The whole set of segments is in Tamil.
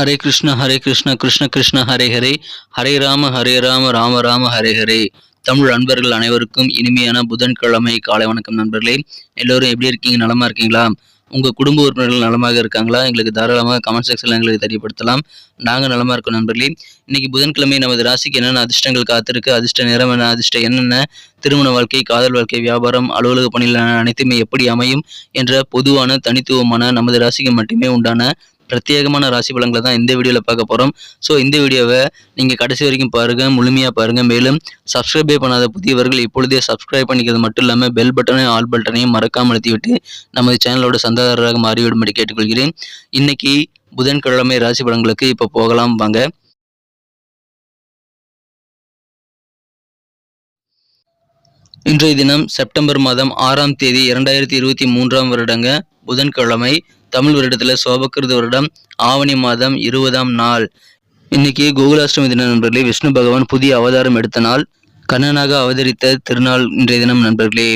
ஹரே கிருஷ்ண ஹரே கிருஷ்ண கிருஷ்ண கிருஷ்ண ஹரே ஹரே. ஹரே ராம ஹரே ராம ராம ராம ஹரே ஹரே. தமிழ் அன்பர்கள் அனைவருக்கும் இனிமையான புதன்கிழமை காலை வணக்கம் நண்பர்களே. எல்லோரும் எப்படி இருக்கீங்க? நலமா இருக்கீங்களா? உங்க குடும்ப உறுப்பினர்கள் நலமாக இருக்காங்களா? எங்களுக்கு தாராளமாக கமெண்ட் செக்ஷன்ல எங்களுக்கு தெரியப்படுத்தலாம். நாங்க நலமா இருக்கோம் நண்பர்களே. இன்னைக்கு புதன்கிழமை நமது ராசிக்கு என்னென்ன அதிர்ஷ்டங்கள் காத்திருக்கு? அதிர்ஷ்ட நிறம் என்ன? அதிர்ஷ்ட என்னென்ன திருமண வாழ்க்கை காதல் வாழ்க்கை வியாபாரம் அலுவலக பணியில் அனைத்துமே எப்படி அமையும்? என்ற பொதுவான தனித்துவமான நமது ராசிக்கு மட்டுமே உண்டான பிரத்யேகமான ராசி பலன்களை தான் இந்த வீடியோவில் பார்க்க போகிறோம் ஸோ இந்த வீடியோவை நீங்கள் கடைசி வரைக்கும் பாருங்கள் முழுமையாக பாருங்கள் மேலும் சப்ஸ்கிரைபே பண்ணாத புதியவர்கள் இப்பொழுதே சப்ஸ்கிரைப் பண்ணிக்கிறது மட்டும் இல்லாமல் பெல் பட்டனையும் ஆல் பட்டனையும் மறக்காமல் அழுத்திவிட்டு நமது சேனலோட சந்தாதாரராக மாறிவிடும்படி கேட்டுக்கொள்கிறேன். இன்னைக்கு புதன்கிழமை ராசி பலன்களுக்கு இப்போ போகலாம் வாங்க. இன்றைய தினம் செப்டம்பர் மாதம் ஆறாம் தேதி இரண்டாயிரத்தி இருபத்தி மூன்றாம் வருடங்க புதன்கிழமை. தமிழ் வருடத்தில் சோபக்கிருத வருடம் ஆவணி மாதம் இருபதாம் நாள். இன்னைக்கு கோகுலாஷ்டமி தின நண்பர்களே விஷ்ணு பகவான் புதிய அவதாரம் எடுத்த நாள். கண்ணனாக அவதரித்த திருநாள் இன்றைய தினம் நண்பர்களே.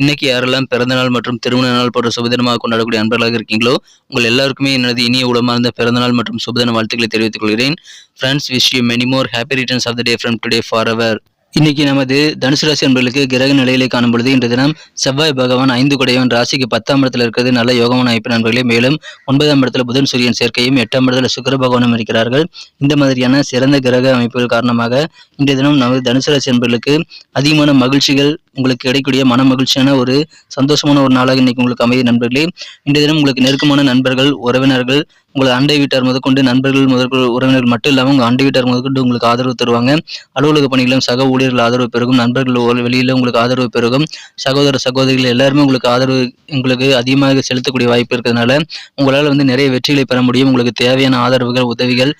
இன்னைக்கு யாரெல்லாம் பிறந்த நாள் மற்றும் திருமண நாள் போன்ற சுபதினமாக கொண்டாடக்கூடிய அன்பர்களாக இருக்கீங்களோ உங்கள் எல்லாருக்குமே எனது இனிய உளமார்ந்த பிறந்த நாள் மற்றும் சுபதின வாழ்த்துக்களை தெரிவித்துக் கொள்கிறேன். Friends wish you many more happy returns of the day from today for our இன்னைக்கு நமது தனுசு ராசி அன்பர்களுக்கு கிரக நிலையிலே காணும் பொழுது இன்று தினம் செவ்வாய் பகவான் ஐந்து குடையவன் ராசிக்கு பத்தாம் இடத்துல இருக்கிறது. நல்ல யோகமான அமைப்பு நண்பர்களே மேலும் ஒன்பதாம் இடத்துல புதன் சூரியன் சேர்க்கையும் எட்டாம் இடத்துல சுக்கர பகவானும் இருக்கிறார்கள். இந்த மாதிரியான சிறந்த கிரக அமைப்புகள் காரணமாக இன்றைய தினம் நமது தனுசு ராசி அன்பர்களுக்கு அதிகமான மகிழ்ச்சிகள் உங்களுக்கு கிடைக்கூடிய மன மகிழ்ச்சியான ஒரு சந்தோஷமான ஒரு நாளாக இன்னைக்கு உங்களுக்கு அமைதி நண்பர்களே. இன்றைய தினம் உங்களுக்கு நெருக்கமான நண்பர்கள் உறவினர்கள் உங்களை அண்டை வீட்டார் முதற்கொண்டு நண்பர்கள் முதற்கொண்டு உறவினர்கள் மட்டும் இல்லாமல் உங்கள் அண்டை வீட்டார் முதற்கொண்டு உங்களுக்கு ஆதரவு தருவாங்க. அலுவலக பணிகளும் சக ஊழியர்கள் ஆதரவு பெருகும் நண்பர்கள் வெளியில் வெளியில உங்களுக்கு ஆதரவு பெருகும். சகோதர சகோதரிகள் எல்லாருமே உங்களுக்கு ஆதரவு உங்களுக்கு அதிகமாக செலுத்தக்கூடிய வாய்ப்பு இருக்கிறதுனால உங்களால் வந்து நிறைய வெற்றிகளை பெற முடியும். உங்களுக்கு தேவையான ஆதரவுகள் உதவிகள்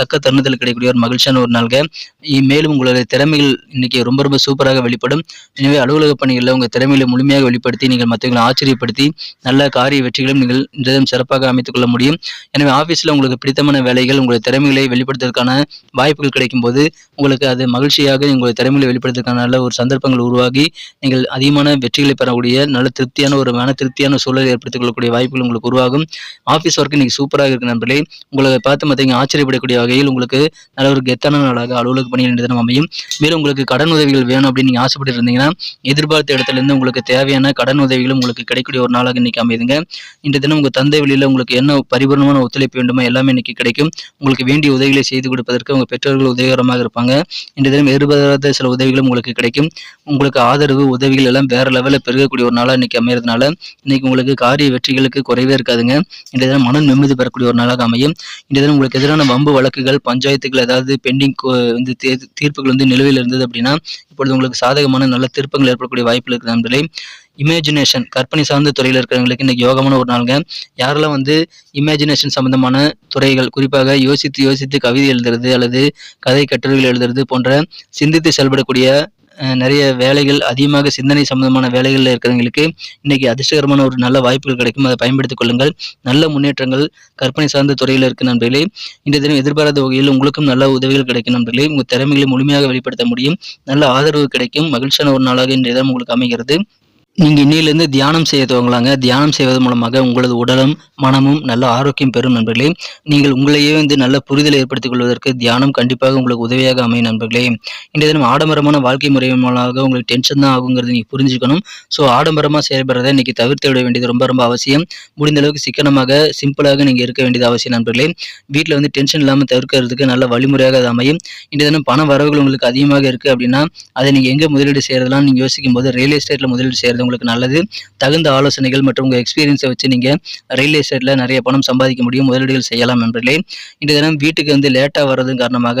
தக்க தருணத்தில் கிடைக்கக்கூடிய ஒரு மகிழ்ச்சியான ஒரு நாள்க மேலும் உங்களுடைய திறமைகள் இன்னைக்கு ரொம்ப ரொம்ப சூப்பராக வெளிப்படும். எனவே அலுவலக பணிகளில் உங்கள் திறமைகளை முழுமையாக வெளிப்படுத்தி நீங்கள் மற்றவங்களை ஆச்சரியப்படுத்தி நல்ல காரிய வெற்றிகளும் நீங்கள் இந்த சிறப்பாக அமைத்துக் கொள்ள முடியும். எனவே ஆஃபீஸில் உங்களுக்கு பிடித்தமான வேலைகள் உங்களுடைய திறமைகளை வெளிப்படுத்துவதற்கான வாய்ப்புகள் கிடைக்கும் போது உங்களுக்கு அது மகிழ்ச்சியாக உங்களுடைய திறமைகளை வெளிப்படுத்துவதற்கான நல்ல ஒரு சந்தர்ப்பங்கள் உருவாகி நீங்கள் அதிகமான வெற்றிகளை பெறக்கூடிய நல்ல திருப்தியான ஒரு மன திருப்தியான சூழலை ஏற்படுத்திக் கொள்ளக்கூடிய வாய்ப்புகள் உங்களுக்கு உருவாகும். ஆஃபீஸ் ஒர்க் இன்னைக்கு சூப்பராக இருக்கு நண்பர்களே. உங்களை பார்த்து மற்றவங்க ஆச்சரியப்படக்கூடிய வகையில் உங்களுக்கு நல்ல ஒரு கெத்தான நாளாக அலுவலக பணியில் தினம் அமையும். மேலும் உங்களுக்கு கடன் உதவிகள் வேணும் அப்படின்னு நீங்க ஆசைப்பட்டு இருந்தீங்கன்னா எதிர்பார்த்த இடத்துல இருந்து உங்களுக்கு தேவையான கடன் உதவிகளும் உங்களுக்கு கிடைக்கக்கூடிய ஒரு நாளாக இன்னைக்கு அமைதுங்க இந்த தினம் உங்க தந்தை வெளியில உங்களுக்கு என்ன பரிபூர்ணமான ஒத்துழைப்பு வேண்டுமோ எல்லாமே இன்னைக்கு கிடைக்கும். உங்களுக்கு வேண்டிய உதவிகளை செய்து கொடுப்பதற்கு உங்க பெற்றோர்கள் உதவிகரமாக இருப்பாங்க. இன்றைய தினம் எதிர்பாராத சில உதவிகளும் உங்களுக்கு கிடைக்கும். உங்களுக்கு ஆதரவு உதவிகள் எல்லாம் வேற லெவலில் பெருகக்கூடிய ஒரு நாளாக இன்னைக்கு அமையறதுனால இன்னைக்கு உங்களுக்கு காரிய வெற்றிகளுக்கு குறைவே இருக்காதுங்க. இன்றைய தினம் மன நிம்மதி பெறக்கூடிய ஒரு நாளாக அமையும். இன்றைய தினம் உங்களுக்கு எதிரான வம்பு வழக்குகள் பஞ்சாயத்துகள் ஏதாவது பெண்டிங் வந்து தீர்- தீர்ப்புகள் வந்து நிலுவையில் இருந்தது அப்படின்னா இப்பொழுது உங்களுக்கு சாதகமான நல்ல திருப்பங்கள் ஏற்படக்கூடிய வாய்ப்புகள் இருக்குது நண்பர்களே. இமேஜினேஷன் கற்பனை சார்ந்த துறையில் இருக்கிறவங்களுக்கு இன்னைக்கு யோகமான ஒரு நாளுங்க. யாரெல்லாம் வந்து இமேஜினேஷன் சம்பந்தமான துறைகள் குறிப்பாக யோசித்து யோசித்து கவிதை எழுதுறது அல்லது கதை கட்டுரைகள் எழுதுறது போன்ற சிந்தித்து செயல்படக்கூடிய நிறைய வேலைகள் அதிகமாக சிந்தனை சம்பந்தமான வேலைகளில் இருக்கிறவங்களுக்கு இன்னைக்கு அதிர்ஷ்டகரமான ஒரு நல்ல வாய்ப்புகள் கிடைக்கும். அதை பயன்படுத்திக் கொள்ளுங்கள். நல்ல முன்னேற்றங்கள் கற்பனை சார்ந்த துறையில் இருக்க நண்பர்களே. இந்த தினம் எதிர்பாராத வகையில் உங்களுக்கும் நல்ல உதவிகள் கிடைக்கும் நண்பர்களே. உங்கள் திறமைகளை முழுமையாக வெளிப்படுத்த முடியும். நல்ல ஆதரவு கிடைக்கும். மகிழ்ச்சியான ஒரு நாளாக இன்றைய தினம் உங்களுக்கு அமைகிறது. நீங்கள் இன்னையிலிருந்து தியானம் செய்ய துவங்கலாங்க. தியானம் செய்வது மூலமாக உங்களது உடலும் மனமும் நல்ல ஆரோக்கியம் பெறும் நண்பர்களே. நீங்கள் உங்களையே வந்து நல்ல புரிதலை ஏற்படுத்திக் கொள்வதற்கு தியானம் கண்டிப்பாக உங்களுக்கு உதவியாக அமையும் நண்பர்களே. இன்றைய தினம் ஆடம்பரமான வாழ்க்கை முறை மூலமாக உங்களுக்கு டென்ஷன் தான் ஆகுங்கிறது நீங்கள் புரிஞ்சுக்கணும். ஸோ ஆடம்பரமாக செயல்படுறதை இன்னைக்கு தவிர்த்து விட வேண்டியது ரொம்ப ரொம்ப அவசியம். முடிந்த அளவுக்கு சிக்கனமாக சிம்பிளாக நீங்கள் இருக்க வேண்டியது அவசியம் நண்பர்களே. வீட்டில் வந்து டென்ஷன் இல்லாமல் தவிர்க்கிறதுக்கு நல்ல வழிமுறையாக அது அமையும். இன்றைய தினம் பண வரவுகள் உங்களுக்கு அதிகமாக இருக்கு அப்படின்னா அதை நீங்கள் எங்கே முதலீடு செய்கிறதெல்லாம் நீங்கள் யோசிக்கும் போது ரியல் எஸ்டேட்டில் முதலீடு செய்யறது உங்களுக்கு நல்லது. தகுந்த ஆலோசனைகள் மற்றும் உங்க எக்ஸ்பீரியன்ஸை வச்சு நீங்க ரியல் எஸ்டேட்ல நிறைய பணம் சம்பாதிக்க முடியும் முதலீடுகள் செய்யலாம் நண்பர்களே. இன்றைய தினம் வீட்டுக்கு வந்து லேட்டா வர்றதன் காரணமாக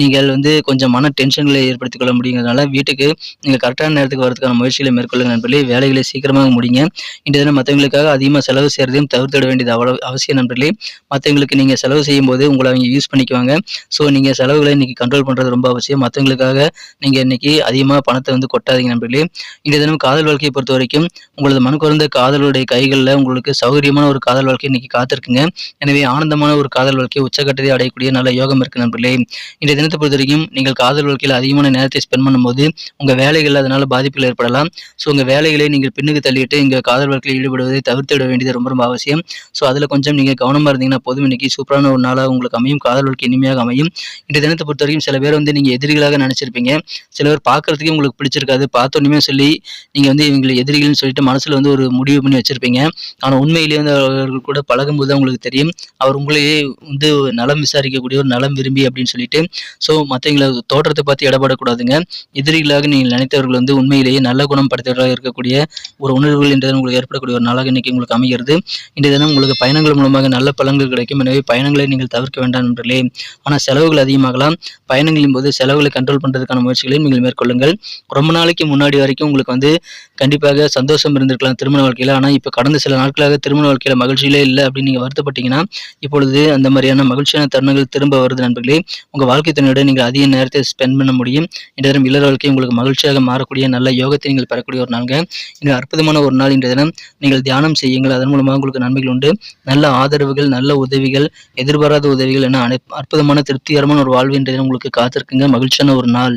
நீங்கள் வந்து கொஞ்சம் மன டென்ஷன்களை ஏற்படுத்திக் கொள்ள முடியுங்கிறதுனால வீட்டுக்கு நீங்கள் கரெக்டான நேரத்துக்கு வரதுக்கான முயற்சிகளை மேற்கொள்ளுங்க நண்பர்களே. வேலைகளை சீக்கிரமாக முடிங்க. இன்றைய தினம் மற்றவங்களுக்காக அதிகமாக செலவு செய்யறதையும் தவிர்த்திட வேண்டியது அவ்வளோ அவசியம் நண்பர்களே. மற்றவங்களுக்கு நீங்க செலவு செய்யும் போது உங்களை அவங்க யூஸ் பண்ணிக்குவாங்க. ஸோ நீங்கள் செலவுகளை இன்னைக்கு கண்ட்ரோல் பண்றது ரொம்ப அவசியம். மற்றவங்களுக்காக நீங்க இன்னைக்கு அதிகமாக பணத்தை வந்து கொட்டாதீங்க நண்பர்களே. இன்றைய தினம் காதல் வாழ்க்கையை பொறுத்த வரைக்கும் உங்களது மனக்குறந்த காதலுடைய கைகளில் உங்களுக்கு சௌகரியமான ஒரு காதல் வாழ்க்கை இன்னைக்கு காத்திருக்குங்க. எனவே ஆனந்தமான ஒரு காதல் வாழ்க்கை உச்சக்கட்டத்தை அடையக்கூடிய நல்ல யோகம் இருக்கு நண்பர்களே. இன்றைய தினத்தை பொறுத்த வரைக்கும் நீங்கள் காதல் வாழ்க்கையில் அதிகமான நேரத்தை ஸ்பெண்ட் பண்ணும்போது உங்கள் வேலைகள் அதனால பாதிப்புகள் ஏற்படலாம். ஸோ உங்கள் வேலைகளை நீங்கள் பின்னுக்கு தள்ளிட்டு இங்கே காதல் வாழ்க்கையில் ஈடுபடுவதை தவிர்த்து விட வேண்டியது ரொம்ப ரொம்ப அவசியம். ஸோ அதில் கொஞ்சம் நீங்கள் கவனமாக இருந்தீங்கன்னா போதும். இன்னைக்கு சூப்பரான ஒரு நாளாக உங்களுக்கு அமையும். காதல் வாழ்க்கை இனிமையாக அமையும். இந்த தினத்தை பொறுத்த வரைக்கும் சில பேர் வந்து நீங்கள் எதிரிகளாக நினச்சிருப்பீங்க. சில பேர் பார்க்குறதுக்கே உங்களுக்கு பிடிச்சிருக்காது. பார்த்தோன்னுமே சொல்லி நீங்கள் வந்து இவங்களை எதிரிகள்னு சொல்லிட்டு மனசில் வந்து ஒரு முடிவு பண்ணி வச்சிருப்பீங்க. ஆனால் உண்மையிலேயே வந்து அவர்கள் கூட பழகும்போது தான் உங்களுக்கு தெரியும். அவர் உங்களையே வந்து நலம் விசாரிக்கக்கூடிய ஒரு நலம் விரும்பி அப்படின்னு சொல்லிட்டு. ஸோ மற்றவங்களை தோற்றத்தை பார்த்து இடப்படக்கூடாதுங்க. எதிரிகளாக நீங்கள் நினைத்தவர்கள் வந்து உண்மையிலேயே நல்ல குணம் படைத்தவர்களாக இருக்கக்கூடிய ஒரு உணர்வுகள் இன்றைய உங்களுக்கு ஏற்படக்கூடிய ஒரு நாளாக இன்னைக்கு உங்களுக்கு அமைகிறது. இன்றைய தினம் உங்களுக்கு பயணங்கள் மூலமாக நல்ல பலன்கள் கிடைக்கும். எனவே பயணங்களை நீங்கள் தவிர்க்க வேண்டாம் என்றே ஆனால் செலவுகள் அதிகமாகலாம். பயணங்களின் போது செலவுகளை கண்ட்ரோல் பண்ணுறதுக்கான முயற்சிகளையும் நீங்கள் மேற்கொள்ளுங்கள். ரொம்ப நாளைக்கு முன்னாடி வரைக்கும் உங்களுக்கு வந்து கண்டிப்பாக சந்தோஷம் இருந்திருக்கலாம் திருமண வாழ்க்கையில். ஆனால் இப்போ கடந்த சில நாட்களாக திருமண வாழ்க்கையில் மகிழ்ச்சியிலே இல்லை அப்படின்னு நீங்கள் வருத்தப்பட்டீங்கன்னா இப்பொழுது அந்த மாதிரியான மகிழ்ச்சியான தருணங்கள் திரும்ப வருது நண்பர்களே. உங்கள் வாழ்க்கை துணையோட நீங்கள் அதிக நேரத்தை ஸ்பெண்ட் பண்ண முடியும். இந்த தினம் இல்லற வாழ்க்கை உங்களுக்கு மகிழ்ச்சியாக மாறக்கூடிய நல்ல யோகத்தை நீங்கள் பெறக்கூடிய ஒரு நாள்ங்க. இந்த அற்புதமான ஒரு நாள் இன்றைய தினம் நீங்கள் தியானம் செய்யுங்கள். அதன் மூலமாக உங்களுக்கு நன்மைகள் உண்டு. நல்ல ஆதரவுகள் நல்ல உதவிகள் எதிர்பாராத உதவிகள் என அனை அற்புதமான திருப்திகரமான ஒரு வாழ்வு இன்றைய தினம் உங்களுக்கு காத்திருக்குங்க. மகிழ்ச்சியான ஒரு நாள்.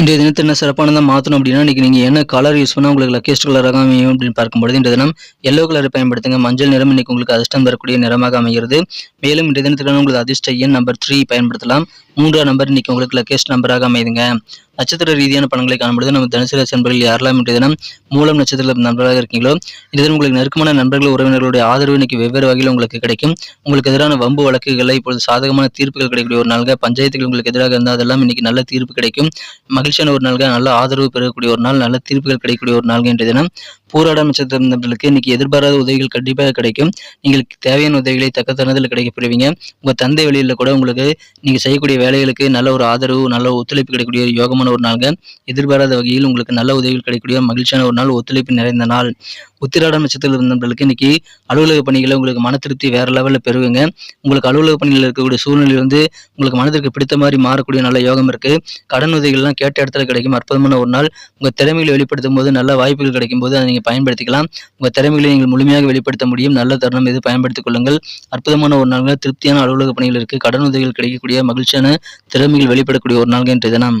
இன்றைய தினத்தை என்ன சிறப்பானதாக மாற்றணும் அப்படின்னா இன்றைக்கி நீங்கள் என்ன கலர் யூஸ் பண்ணால் உங்களுக்கு லக்கேஸ்ட் கலராக அமையும் அப்படின்னு பார்க்கும்பொழுது இந்த தினம் எல்லோ கலரை பயன்படுத்துங்க. மஞ்சள் நிறம் இன்னைக்கு உங்களுக்கு அதிர்ஷ்டம் தரக்கூடிய நிறமாக அமைகிறது. மேலும் இன்றைய தினத்துக்கான உங்களுக்கு அதிர்ஷ்ட எண் நம்பர் த்ரீ பயன்படுத்தலாம். மூன்றாம் நம்பர் இன்னைக்கு உங்களுக்கு லக்கேஸ்ட் நம்பராக அமைதுங்க. நட்சத்திர ரீதியான பலன்களை காணப்படுது நம்ம தனுசு ராசி நண்பர்கள் யாரெல்லாம் இன்றைய தினம் மூலம் நட்சத்திர நண்பர்களாக இருக்கீங்களோ இந்த தினம் உங்களுக்கு நெருக்கமான நண்பர்கள் உறவினர்களுடைய ஆதரவு இன்னைக்கு வெவ்வேறு வகையில் உங்களுக்கு கிடைக்கும். உங்களுக்கு எதிரான வம்பு வழக்குகளை இப்பொழுது சாதகமான தீர்ப்புகள் கிடைக்கக்கூடிய ஒரு நாள்கள் பஞ்சாயத்துகள் உங்களுக்கு எதிராக இருந்தால் அதெல்லாம் இன்னைக்கு நல்ல தீர்ப்பு கிடைக்கும். மகிழ்ச்சியான ஒரு நாள்க நல்ல ஆதரவு பெறக்கூடிய ஒரு நாள் நல்ல தீர்ப்புகள் கிடைக்கக்கூடிய ஒரு நாள் இன்றைய தினம். போராட நட்சத்திர நண்பர்களுக்கு இன்னைக்கு எதிர்பாராத உதவிகள் கண்டிப்பாக கிடைக்கும். உங்களுக்கு தேவையான உதவிகளை தக்க தனதில் கிடைக்கப்பெறுவீங்க உங்கள் தந்தை வழியில் கூட உங்களுக்கு நீங்கள் செய்யக்கூடிய வேலைகளுக்கு நல்ல ஒரு ஆதரவு நல்ல ஒத்துழைப்பு கிடைக்கக்கூடிய யோகமான ஒரு நாள்கள் எதிர்பாராத வகையில் உங்களுக்கு நல்ல உதவிகள் கிடைக்கக்கூடிய மகிழ்ச்சியான ஒரு நாள் ஒத்துழைப்பு நிறைந்த நாள். உத்திராட நட்சத்திரத்தில் இருந்தவர்களுக்கு இன்னைக்கு அலுவலக பணிகளை உங்களுக்கு மன திருப்தி வேற லெவலில் பெறுவீங்க. உங்களுக்கு அலுவலக பணியில் இருக்கக்கூடிய சூழ்நிலை வந்து உங்களுக்கு மனதிற்கு பிடித்த மாதிரி மாறக்கூடிய நல்ல யோகம் இருக்கு. கடன் உதவிகள்லாம் கேட்ட இடத்துல கிடைக்கும். அற்புதமான ஒரு நாள். உங்கள் திறமைகளை வெளிப்படுத்தும் போது நல்ல வாய்ப்புகள் கிடைக்கும் போது அதை நீங்கள் பயன்படுத்திக்கலாம். உங்கள் திறமைகளை நீங்கள் முழுமையாக வெளிப்படுத்த முடியும். நல்ல தருணம் இது. பயன்படுத்திக் கொள்ளுங்கள். அற்புதமான ஒரு நாள்கள் திருப்தியான அலுவலக பணிகள் இருக்கு. கடன் உதவிகள் கிடைக்கக்கூடிய மகிழ்ச்சியான திறமைகள் வெளிப்படக்கூடிய ஒரு நாள்கள் இன்றைய தினம்.